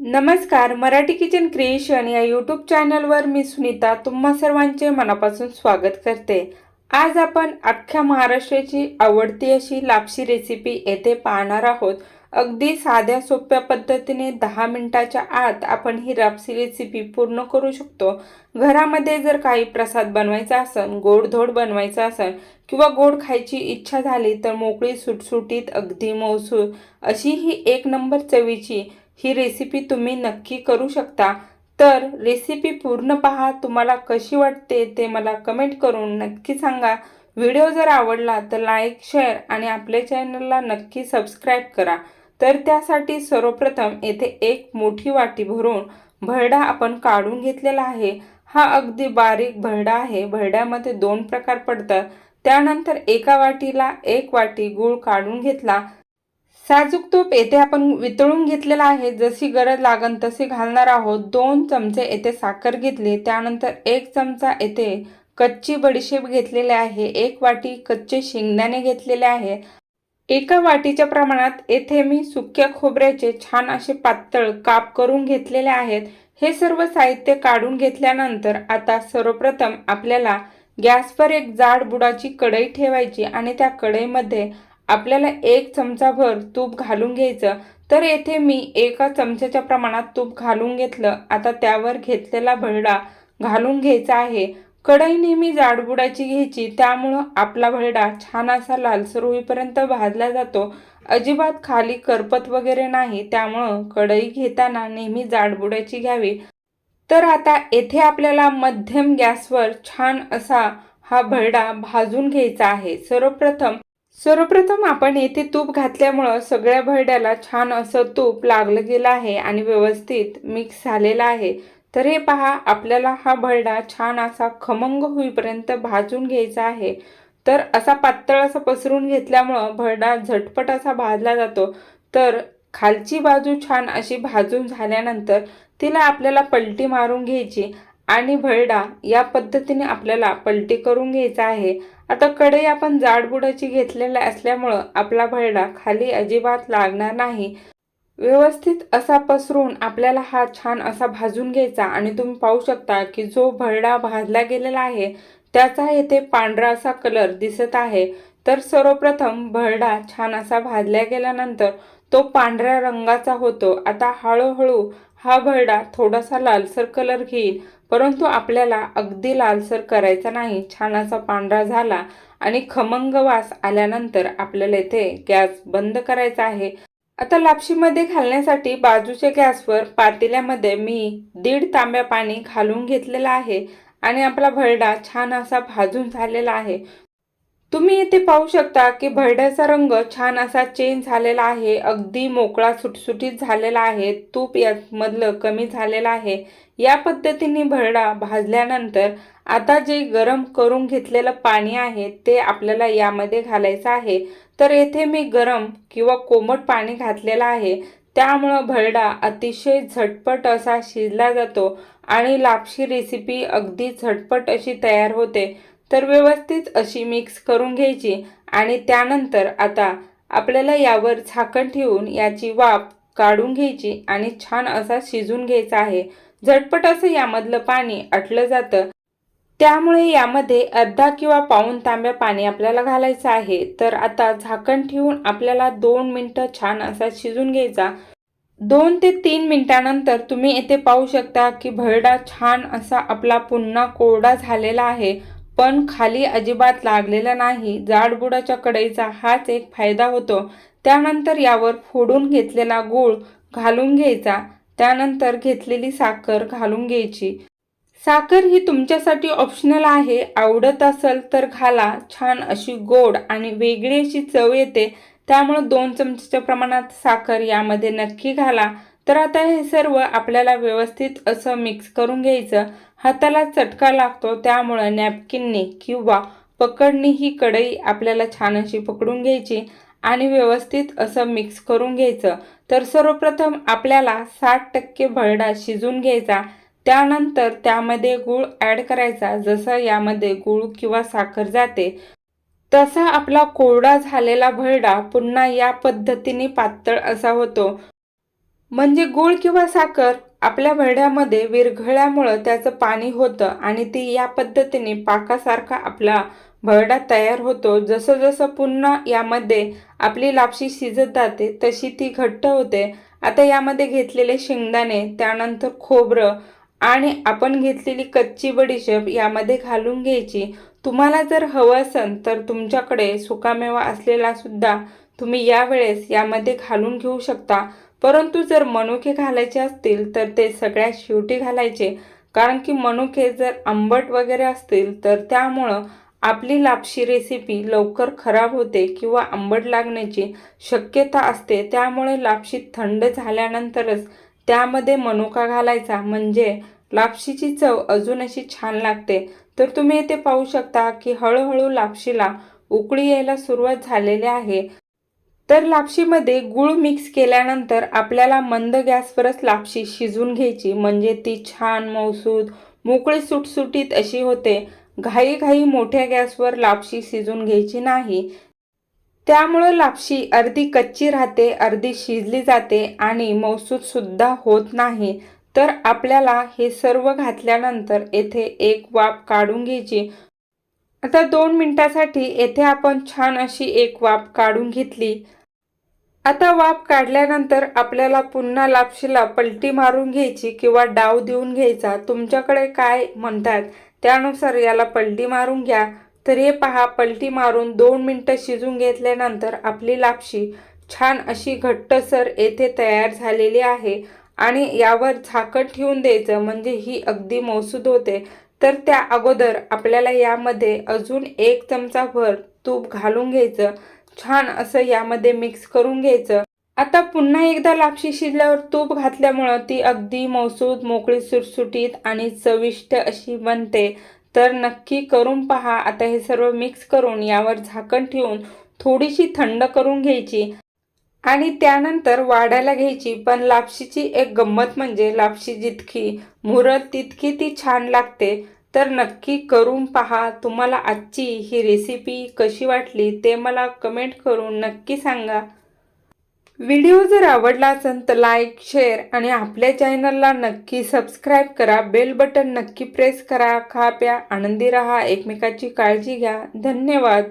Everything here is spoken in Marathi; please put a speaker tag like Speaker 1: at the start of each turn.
Speaker 1: नमस्कार मराठी किचन क्रिएशन या यूट्यूब चॅनलवर मी सुनीता तुम्हा सर्वांचे मनापासून स्वागत करते. आज आपण अख्ख्या महाराष्ट्राची आवडती अशी लापशी रेसिपी येथे पाहणार आहोत. अगदी साध्या सोप्या पद्धतीने दहा मिनटाच्या आत आपण ही लापशी रेसिपी पूर्ण करू शकतो. घरामध्ये जर काही प्रसाद बनवायचा असेल गोडधोड बनवायचा असेल किंवा गोड खायची इच्छा झाली तर मोकळी सुटसुटीत अगदी मौसूर अशी ही एक नंबर चवीची ही रेसिपी तुम्ही नक्की करू शकता. तर रेसिपी पूर्ण पहा तुम्हाला कशी वाटते ते मला कमेंट करून नक्की सांगा. व्हिडिओ जर आवडला तर लाईक शेअर आणि आपल्या चॅनलला नक्की सबस्क्राईब करा. तर त्यासाठी सर्वप्रथम येथे एक मोठी वाटी भरून भरडा आपण काढून घेतलेला आहे. हा अगदी बारीक भरडा आहे. भरड्यामध्ये दोन प्रकार पडतात. त्यानंतर एका वाटीला एक वाटी गूळ काढून घेतला. साजूक तूप येथे आपण वितळून घेतलेला आहे. जशी गरज लागन तशी घालणार आहोत. दोन चमचे येथे साखर घेतली. त्यानंतर एक चमचा येथे कच्ची बडीशेप घेतलेले आहे. एक वाटी कच्चे शेंगदाणे घेतलेले आहे. एका वाटीच्या प्रमाणात येथे मी सुक्या खोबऱ्याचे छान असे पातळ काप करून घेतलेले आहेत. हे सर्व साहित्य काढून घेतल्यानंतर आता सर्वप्रथम आपल्याला गॅसवर एक जाड बुडाची कढई ठेवायची आणि त्या कढईमध्ये आपल्याला एक चमचाभर तूप घालून घ्यायचं. तर येथे मी एका चमच्याच्या प्रमाणात तूप घालून घेतलं. आता त्यावर घेतलेला भरडा घालून घ्यायचा आहे. कढई नेहमी जाडबुडाची घ्यायची. त्यामुळं आपला भरडा छान असा लालसर होईपर्यंत भाजला जातो. अजिबात खाली करपत वगैरे नाही. त्यामुळं कढई घेताना नेहमी जाडबुडाची घ्यावी. तर आता येथे आपल्याला मध्यम गॅसवर छान असा हा भरडा भाजून घ्यायचा आहे. सर्वप्रथम सर्वप्रथम आपण येथे तूप घातल्यामुळं सगळ्या भरड्याला छान असं तूप लागलं गेलं आहे आणि व्यवस्थित मिक्स झालेला आहे. तर हे पहा आपल्याला हा भरडा छान असा खमंग होईपर्यंत भाजून घ्यायचा आहे. तर असा पातळ असा पसरून घेतल्यामुळं भरडा झटपट असा भाजला जातो. तर खालची बाजू छान अशी भाजून झाल्यानंतर तिला आपल्याला पलटी मारून घ्यायची आणि भरडा या पद्धतीने आपल्याला पलटी करून घ्यायचा आहे. आता कढई आपण जाडबुडाची घेतलेला असल्यामुळं आपला भरडा खाली अजिबात लागणार नाही. व्यवस्थित असा पसरून आपल्याला हा छान असा भाजून घ्यायचा आणि तुम्ही पाहू शकता की जो भरडा भाजला गेलेला आहे त्याचा येथे पांढरा असा कलर दिसत आहे. तर सर्वप्रथम भरडा छान असा भाजल्या गेल्यानंतर तो पांढऱ्या रंगाचा होतो. आता हळूहळू हा भरडा थोडासा लालसर कलर घेईल परंतु आपल्याला अगदी लालसर करायचा नाही. छान असा पांढरा झाला आणि खमंग वास आल्यानंतर आपल्याला इथे गॅस बंद करायचा आहे. आता लापशीमध्ये घालण्यासाठी बाजूच्या गॅसवर पातेल्यामध्ये मी दीड तांब्या पाणी घालून घेतलेलं आहे आणि आपला भरडा छान असा भाजून झालेला आहे. तुम्ही इथे पाहू शकता की भरड्याचा रंग छान असा चेंज झालेला आहे. अगदी मोकळा सुटसुटीत झालेला आहे. तूप यामधलं कमी झालेलं आहे. या पद्धतीने भरडा भाजल्यानंतर आता जे गरम करून घेतलेलं पाणी आहे ते आपल्याला यामध्ये घालायचं आहे. तर येथे मी गरम किंवा कोमट पाणी घातलेलं आहे. त्यामुळं भरडा अतिशय झटपट असा शिजला जातो आणि लापशी रेसिपी अगदी झटपट अशी तयार होते. तर व्यवस्थित अशी मिक्स करून घ्यायची आणि त्यानंतर आता आपल्याला यावर झाकण ठेवून याची वाफ काढून घ्यायची आणि छान असा शिजून घ्यायचा आहे. झटपट असं यामधलं पाणी अटलं जातं. त्यामुळे यामध्ये अर्धा किंवा पाऊन तांब्या पाणी आपल्याला घालायचं आहे. तर आता झाकण ठेवून आपल्याला दोन मिनटं छान असा शिजून घ्यायचा. दोन ते तीन मिनिटानंतर तुम्ही येथे पाहू शकता की भरडा छान असा आपला पुन्हा कोरडा झालेला आहे. पण खाली अजिबात लागलेला नाही. जाडबुडाच्या कढईचा हाच एक फायदा होतो. त्यानंतर यावर फोडून घेतलेला गूळ घालून घ्यायचा. त्यानंतर घेतलेली साखर घालून घ्यायची. साखर ही तुमच्यासाठी ऑप्शनल आहे. आवडत असेल तर घाला. छान अशी गोड आणि वेगळी अशी चव येते. त्यामुळं दोन चमच्याच्या प्रमाणात साखर यामध्ये नक्की घाला. तर आता हे सर्व आपल्याला व्यवस्थित असं मिक्स करून घ्यायचं. हाताला चटका लागतो त्यामुळं नॅपकिनने किंवा पकडणी ही कढई आपल्याला छान अशी पकडून घ्यायची आणि व्यवस्थित असं मिक्स करून घ्यायचं. तर सर्वप्रथम आपल्याला साठ टक्के भरडा शिजून घ्यायचा. त्यानंतर त्यामध्ये गूळ ॲड करायचा जसं यामध्ये गूळ किंवा साखर जाते. तसा आपला कोरडा झालेला भरडा पुन्हा या पद्धतीने पातळ असा होतो. म्हणजे गूळ किंवा साखर आपल्या भरड्यामध्ये विरघळल्यामुळं त्याचं पाणी होतं आणि ती या पद्धतीने पाकासारखा आपला भरडा तयार होतो. जसं जसं पुन्हा यामध्ये आपली लापशी शिजत जाते तशी ती घट्ट होते. आता यामध्ये घेतलेले शेंगदाणे त्यानंतर खोबरं आणि आपण घेतलेली कच्ची बडीशेप यामध्ये घालून घ्यायची. तुम्हाला जर हवं असेल तर तुमच्याकडे सुकामेवा असलेला सुद्धा तुम्ही यावेळेस यामध्ये घालून घेऊ शकता. परंतु जर मनुके घालायचे असतील तर ते सगळ्यात शेवटी घालायचे. कारण की मनुके जर आंबट वगैरे असतील तर त्यामुळं आपली लापशी रेसिपी लवकर खराब होते किंवा आंबट लागण्याची शक्यता असते. त्यामुळे लापशी थंड झाल्यानंतरच त्यामध्ये मनुका घालायचा. म्हणजे लापशीची चव अजून अशी छान लागते. तर तुम्ही इथे पाहू शकता की हळूहळू लापशीला उकळी यायला सुरुवात झालेली आहे. तर लापशीमध्ये गूळ मिक्स केल्यानंतर आपल्याला मंद गॅसवरच लापशी शिजून घ्यायची. म्हणजे ती छान मौसूद मोकळी सुटसुटीत अशी होते. घाई घाई मोठ्या गॅसवर लापशी शिजून घ्यायची नाही. त्यामुळं लापशी अर्धी कच्ची राहते अर्धी शिजली जाते आणि मौसूदसुद्धा होत नाही. तर आपल्याला हे सर्व घातल्यानंतर येथे एक वाफ काढून घ्यायची. आता दोन मिनटासाठी येथे आपण छान अशी एक वाफ काढून घेतली. आता वाफ काढल्यानंतर आपल्याला पुन्हा लापशीला पलटी मारून घ्यायची किंवा डाव देऊन घ्यायचा तुमच्याकडे काय म्हणतात त्यानुसार याला पलटी मारून घ्या. तर हे पहा पलटी मारून दोन मिनटं शिजून घेतल्यानंतर आपली लापशी छान अशी घट्टसर येथे तयार झालेली आहे आणि यावर झाकण ठेवून द्यायचं म्हणजे ही अगदी मौसूद होते. तर त्या अगोदर आपल्याला यामध्ये अजून एक चमचाभर तूप घालून घ्यायचं. छान असं यामध्ये मिक्स करून घ्यायचं. आता पुन्हा एकदा लापशी शिजल्यावर तूप घातल्यामुळं ती अगदी मौसूद मोकळी सुटसुटीत आणि चविष्ट अशी बनते. तर नक्की करून पहा. आता हे सर्व मिक्स करून यावर झाकण ठेवून थोडीशी थंड करून घ्यायची. आणि त्यानंतर वाढायला घ्यायची. पण लापशीची एक गंमत म्हणजे लापशी जितकी मुरत तितकी ती छान लागते. तर नक्की करून पहा. तुम्हाला आजची ही रेसिपी कशी वाटली ते मला कमेंट करून नक्की सांगा. व्हिडिओ जर आवडला असेल तर लाईक शेअर आणि आपल्या चॅनलला नक्की सबस्क्राईब करा. बेल बटन नक्की प्रेस करा. खा प्या आनंदी राहा. एकमेकाची काळजी घ्या. धन्यवाद.